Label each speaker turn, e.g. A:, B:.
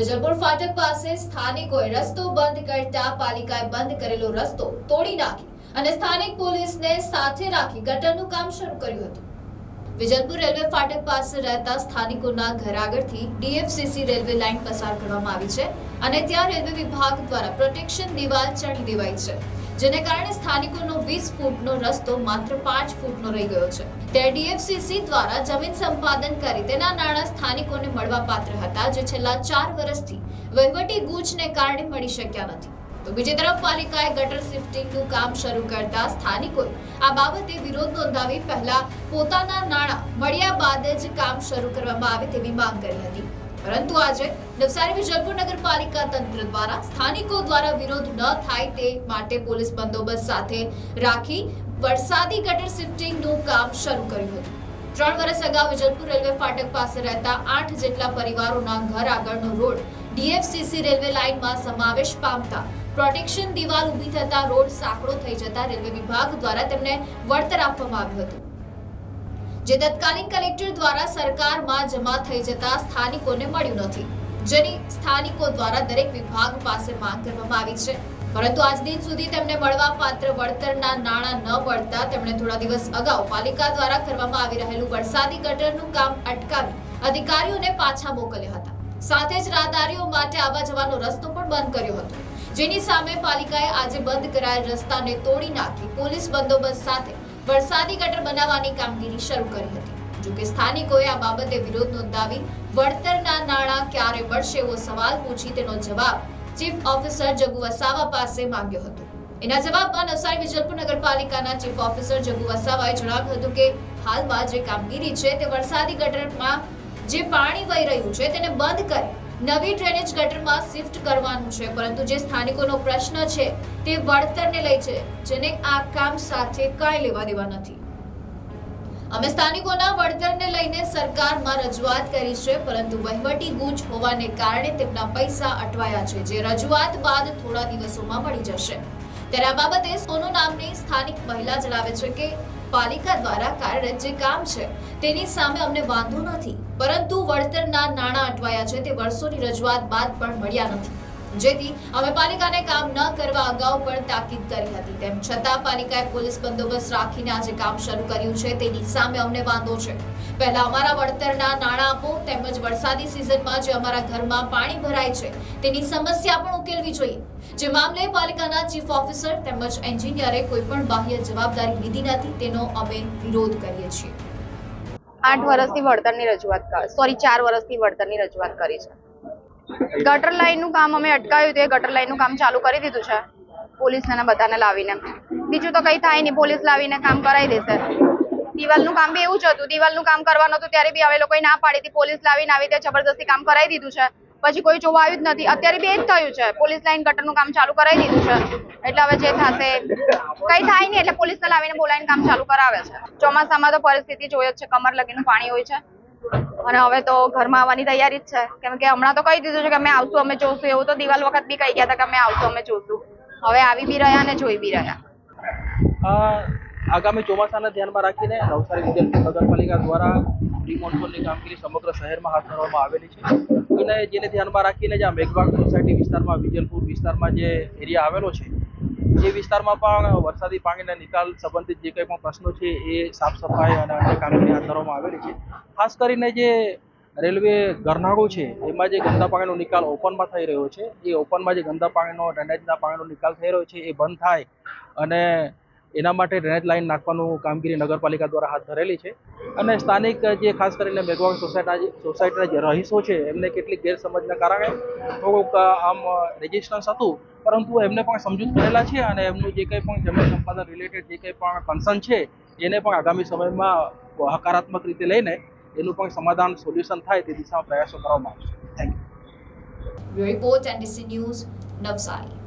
A: વિજલપુર ફાટક પાસે સ્થાનિકોએ રસ્તો બંધ કરતા પાલિકાએ બંધ કરેલો રસ્તો તોડી નાખી અને સ્થાનિક પોલીસને સાથે રાખી ગટરનું કામ શરૂ કર્યું હતું. વિજલપુર રેલવે ફાટક પાસે રહેતા સ્થાનિકોના ઘર આગળથી ડીએફસીસી રેલવે લાઇન પસાર કરવામાં આવી છે અને ત્યાં રેલવે વિભાગ દ્વારા પ્રોટેક્શન દિવાલ ચણી દેવાઈ છે, જેને કારણે સ્થાનિકોનો વીસ ફૂટનો રસ્તો માત્ર પાંચ ફૂટનો રહી ગયો છે. ત્યારે ડીએફસીસી દ્વારા જમીન સંપાદન કરી તેના નાણાં સ્થાનિકોને મળવા પાત્ર હતા, જે છેલ્લા ચાર વર્ષથી વહીવટી ગૂંચને કારણે મળી શક્યા નથી. તો બીજી તરફ પાલિકાએ ગટર શિફ્ટિંગનું કામ શરૂ કરતા સ્થાનિકોએ આ બાબતે વિરોધ નોંધાવી પહેલા પોતાના નાણાં મળ્યા બાદ જ કામ શરૂ કરવામાં આવે તેવી માંગ કરી હતી. પરંતુ આજે નવસારી વિજલપુર નગરપાલિકા તંત્ર દ્વારા સ્થાનિકો દ્વારા વિરોધ ન થાય તે માટે પોલીસ બંદોબસ્ત સાથે રાખી વરસાદી ગટર શિફ્ટિંગનું કામ શરૂ કર્યું હતું. ત્રણ વર્ષ અગાઉ વિજલપુર રેલવે ફાટક પાસે રહેતા આઠ જેટલા પરિવારોના ઘર આગળનો રોડ ડીએફસીસી રેલવે લાઇનમાં સમાવેશ પામતા પ્રોટેક્શન દિવાલ ઊભી થતા રોડ સાંકડો થઈ જતા રેલવે વિભાગ દ્વારા તેમને વળતર આપવામાં આવ્યું હતું. જે તત્કાલીન કલેક્ટર દ્વારા સરકારમાં જમા થઈ જતા સ્થાનિકોને મળ્યું નથી. જેની સ્થાનિકો દ્વારા દરેક વિભાગ પાસે માંગ કરવામાં આવી છે. પરંતુ આજ દિન સુધી તેમને મળવા પાત્ર વળતરના નાણાં ન મળતા તેમણે થોડા દિવસ અગાઉ પાલિકા દ્વારા કરવામાં આવી રહેલું વરસાદી ગટરનું કામ અટકાવી અધિકારીઓને પાછા મોકલ્યા હતા. સાથે જ રાહદારીઓ માટે આવવા જવાનો રસ્તો પણ બંધ કર્યો હતો. જેની સામે પાલિકાએ આજે બંધ કરાયેલ રસ્તાને તોડી નાખી પોલીસ બંદોબસ્ત સાથે વરસાદી ગટર બનાવવાની કામગીરી શરૂ કરી હતી. જોકે સ્થાનિકોએ આ બાબતે વિરોધ નોંધાવી વળતરના નાણાં ક્યારે મળશે એવો સવાલ પૂછી તેનો જવાબ ચીફ ઓફિસર જગુ વસાવા પાસે માંગ્યો હતો. એના જવાબમાં નવસારી વિજલપુર નગરપાલિકાના ચીફ ઓફિસર જગુ વસાવાએ જણાવ્યું હતું કે હાલમાં જે કામગીરી છે તે વરસાદી ગટરમાં જે પાણી વહી રહ્યું છે તેને બંધ કરી નવી ડ્રેનેજ ગટરમાં શિફ્ટ કરવાનું છે. પરંતુ જે સ્થાનિકોનો પ્રશ્ન છે તે વળતરને લઈ છે, જેને આ કામ સાથે કાંઈ લેવા દેવા નથી. અમે સ્થાનિકોના વળતરને લઈને સરકારમાં રજૂઆત કરી છે, પરંતુ વહીવટી ગૂંચ હોવાને કારણે તેમના પૈસા અટવાયા છે, જે રજૂઆત બાદ થોડા દિવસોમાં મળી જશે. ત્યારે આ બાબતે સોનુ નામની સ્થાનિક મહિલા જણાવે છે કે પાલિકા દ્વારા કાર્યરત જે કામ છે, તેની સામે અમને વાંધો નથી, પરંતુ વળતરના નાણાં અટવાયા છે, તે વર્ષોની રજૂઆત બાદ પણ મળ્યા નથી. જેથી અમે પાલિકાને કામ ન અગાઉ પણ તાકીદ કરી હતી. તેમ છતાં પાલિકાએ પોલીસ બંદોબસ્ત રાખીને આજે કામ શરૂ કર્યું છે. તેની સામે અમને વાંધો છે. પહેલા અમારા વળતરના નાણાં આપો તેમજ વરસાદી સિઝનમાં જે અમારા ઘરમાં પાણી ભરાય છે, તેની સમસ્યા પણ ઉકેલવી જોઈએ. જે મામલે પાલિકાના ચીફ ઓફિસર તેમજ એન્જિનિયરે કોઈ પણ બાહ્ય જવાબદારી લીધી નથી, તેનો અમે વિરોધ કરીએ છીએ.
B: આઠ વર્ષથી વળતરની રજૂઆત સોરી, ચાર વર્ષથી વળતરની રજૂઆત કરી છે. ગટર લાઈનનું કામ અમે અટકાવ્યું તે ગટર લાઇનનું કામ ચાલુ કરી દીધું છે. પોલીસને બધાને લાવીને. બીજું તો કઈ થાય નહીં, પોલીસ લાવીને કામ કરાવી દેશે. દિવાલનું કામ બી એવું જ હતું. દિવાલનું કામ કરવાનું હતું ત્યારે બી હવે લોકોએ ના પાડી હતી. પોલીસ લાવીને આવી રીતે જબરદસ્તી કામ કરાવી દીધું છે. પછી કોઈ જોવા આવ્યું જ નથી. અત્યારે બી એ જ થયું છે. પોલીસ લાઈન ગટરનું કામ ચાલુ કરાવી દીધું છે. એટલે હવે જે થશે, કઈ થાય નહીં. એટલે પોલીસને લાવીને બોલાવીને કામ ચાલુ કરાવે છે. ચોમાસામાં તો પરિસ્થિતિ જોઈએ જ છે. કમર લગીનું પાણી હોય છે. અને હવે તો ઘરમાં આવવાની તૈયારી જ છે. કેમ કે હમણાં તો કહી દીધું છે કે અમે આવશું, અમે જોશું. એવું તો દિવાલ વખત બી કહી ગયા હતા કે અમે આવશું, અમે જોશું. હવે આવી બી રહ્યા ને જોઈ બી રહ્યા.
C: આગામી ચોમાસાને ધ્યાનમાં રાખીને નવસારી નગરપાલિકા દ્વારા પ્રી કામગીરી સમગ્ર શહેરમાં હાથ ધરવામાં આવેલી છે. અને જેને ધ્યાનમાં રાખીને જે આ મેઘવાગ સોસાયટી વિસ્તારમાં, વિજલપુર વિસ્તારમાં જે એરિયા આવેલો છે એ વિસ્તારમાં પણ વરસાદી પાણીના નિકાલ સંબંધિત જે કંઈ પણ પ્રશ્નો છે એ સાફ સફાઈ અને અન્ય કામગીરી હાથ ધરવામાં આવેલી છે. ખાસ કરીને જે રેલવે ગરનાળું છે, એમાં જે ગંદા પાણીનો નિકાલ ઓપનમાં થઈ રહ્યો છે, એ ઓપનમાં જે ગંદા પાણીનો, ડ્રેનેજના પાણીનો નિકાલ થઈ રહ્યો છે, એ બંધ થાય અને એના માટે ડ્રેનેજ લાઈન નાખવાનું કામગીરી નગરપાલિકા દ્વારા હાથ ધરેલી છે. અને સ્થાનિક જે ખાસ કરીને મેઘવાન સોસાયટી, સોસાયટીના જે રહીશો છે, એમને કેટલીક ગેરસમજના કારણે થોડુંક આમ રેજિસ્ટન્સ હતું. પરંતુ એમને પણ સમજૂત કરેલા છે અને એમનું જે કંઈ પણ જમીન સંપાદન રિલેટેડ જે કંઈ પણ કન્સર્ન છે, એને પણ આગામી સમયમાં હકારાત્મક રીતે લઈને એનું પણ સમાધાન સોલ્યુશન થાય તે દિશામાં પ્રયાસો કરવામાં આવશે. Thank you
A: report NDC news Navsari